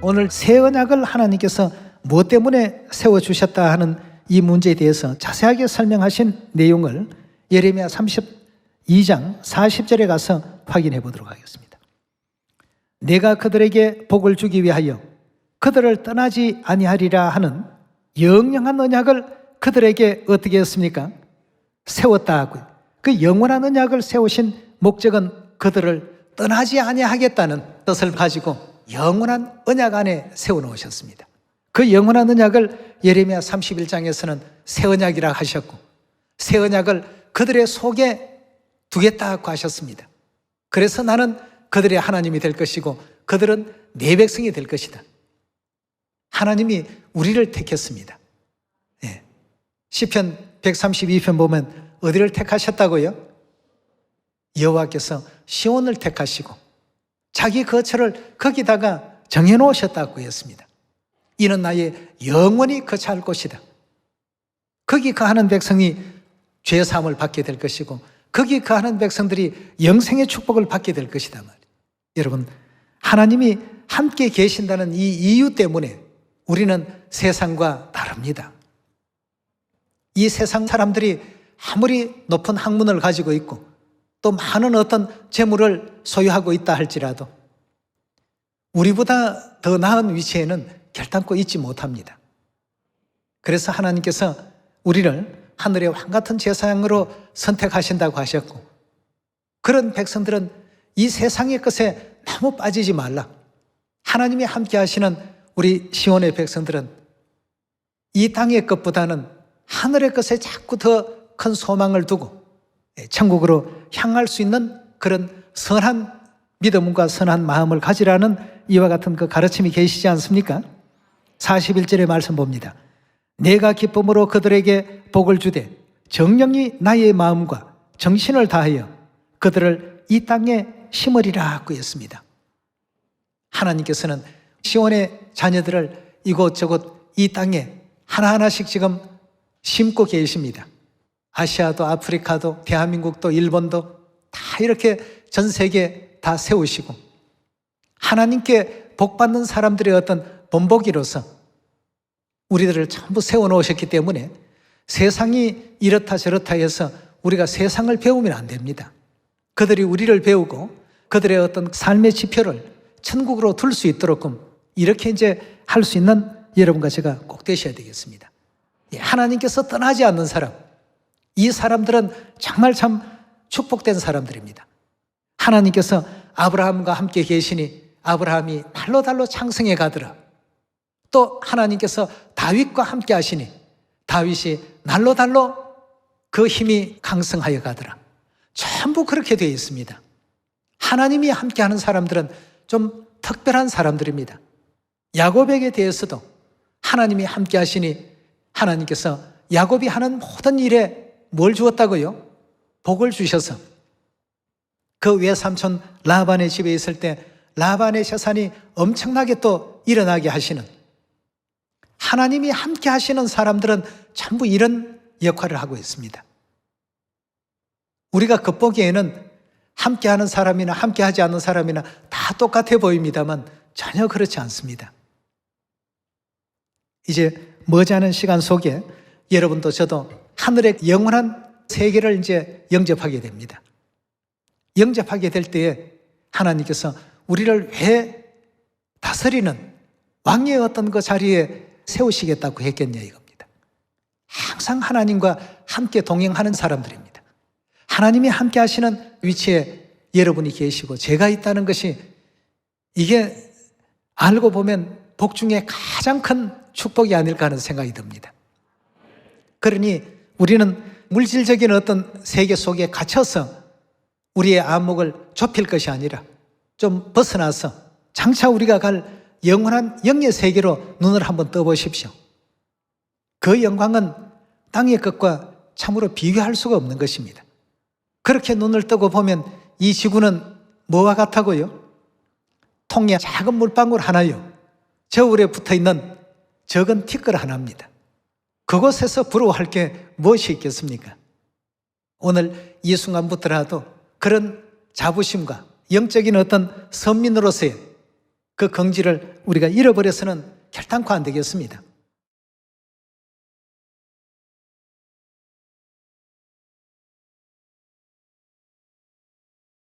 오늘 새 언약을 하나님께서 뭐 때문에 세워 주셨다 하는 이 문제에 대해서 자세하게 설명하신 내용을 예레미야 32장 40절에 가서 확인해 보도록 하겠습니다. 내가 그들에게 복을 주기 위하여 그들을 떠나지 아니하리라 하는 영영한 언약을 그들에게 어떻게 했습니까? 세웠다 하고요. 그 영원한 언약을 세우신 목적은 그들을 떠나지 아니하겠다는 뜻을 가지고 영원한 언약 안에 세워 놓으셨습니다. 그 영원한 언약을 예레미야 31장에서는 새 언약이라 하셨고 새 언약을 그들의 속에 두겠다고 하셨습니다. 그래서 나는 그들의 하나님이 될 것이고 그들은 내 백성이 될 것이다. 하나님이 우리를 택했습니다. 예. 시편 132편 보면 어디를 택하셨다고요? 여호와께서 시온을 택하시고 자기 거처를 거기다가 정해 놓으셨다고 했습니다. 이는 나의 영원히 거처할 곳이다. 거기 거하는 백성이 죄 사함을 받게 될 것이고 거기 거하는 백성들이 영생의 축복을 받게 될 것이다. 여러분 하나님이 함께 계신다는 이 이유 때문에 우리는 세상과 다릅니다. 이 세상 사람들이 아무리 높은 학문을 가지고 있고 또 많은 어떤 재물을 소유하고 있다 할지라도 우리보다 더 나은 위치에는 결단코 있지 못합니다. 그래서 하나님께서 우리를 하늘의 왕 같은 제사장으로 선택하신다고 하셨고 그런 백성들은 이 세상의 것에 너무 빠지지 말라. 하나님이 함께 하시는 우리 시온의 백성들은 이 땅의 것보다는 하늘의 것에 자꾸 더 큰 소망을 두고 천국으로 향할 수 있는 그런 선한 믿음과 선한 마음을 가지라는 이와 같은 그 가르침이 계시지 않습니까? 41절의 말씀 봅니다. 내가 기쁨으로 그들에게 복을 주되 정령이 나의 마음과 정신을 다하여 그들을 이 땅에 심으리라고 했습니다. 하나님께서는 시온의 자녀들을 이곳저곳 이 땅에 하나하나씩 지금 심고 계십니다. 아시아도 아프리카도 대한민국도 일본도 다 이렇게 전 세계 다 세우시고 하나님께 복 받는 사람들의 어떤 본보기로서 우리들을 전부 세워 놓으셨기 때문에 세상이 이렇다 저렇다 해서 우리가 세상을 배우면 안 됩니다. 그들이 우리를 배우고 그들의 어떤 삶의 지표를 천국으로 둘 수 있도록끔 이렇게 이제 할 수 있는 여러분과 제가 꼭 되셔야 되겠습니다. 예, 하나님께서 떠나지 않는 사람, 이 사람들은 정말 참 축복된 사람들입니다. 하나님께서 아브라함과 함께 계시니 아브라함이 달로 달로 창성해 가더라. 또 하나님께서 다윗과 함께 하시니 다윗이 날로 달로 그 힘이 강성하여 가더라. 전부 그렇게 되어 있습니다. 하나님이 함께 하는 사람들은 좀 특별한 사람들입니다. 야곱에게 대해서도 하나님이 함께 하시니 하나님께서 야곱이 하는 모든 일에 뭘 주었다고요? 복을 주셔서 그 외 삼촌 라반의 집에 있을 때 라반의 재산이 엄청나게 또 일어나게 하시는 하나님이 함께 하시는 사람들은 전부 이런 역할을 하고 있습니다. 우리가 겉보기에는 함께 하는 사람이나 함께 하지 않는 사람이나 다 똑같아 보입니다만 전혀 그렇지 않습니다. 이제 머지않은 시간 속에 여러분도 저도 하늘의 영원한 세계를 이제 영접하게 됩니다. 영접하게 될 때에 하나님께서 우리를 왜 다스리는 왕의 어떤 그 자리에 세우시겠다고 했겠냐 이겁니다. 항상 하나님과 함께 동행하는 사람들입니다. 하나님이 함께 하시는 위치에 여러분이 계시고 제가 있다는 것이 이게 알고 보면 복 중에 가장 큰 축복이 아닐까 하는 생각이 듭니다. 그러니 우리는 물질적인 어떤 세계 속에 갇혀서 우리의 안목을 좁힐 것이 아니라 좀 벗어나서 장차 우리가 갈 영원한 영의 세계로 눈을 한번 떠보십시오. 그 영광은 땅의 것과 참으로 비교할 수가 없는 것입니다. 그렇게 눈을 뜨고 보면 이 지구는 뭐와 같다고요? 통에 작은 물방울 하나요. 저울에 붙어 있는 적은 티끌 하나입니다. 그곳에서 부러워할 게 무엇이 있겠습니까? 오늘 이 순간부터라도 그런 자부심과 영적인 어떤 선민으로서의 그 긍지를 우리가 잃어버려서는 결단코 안 되겠습니다.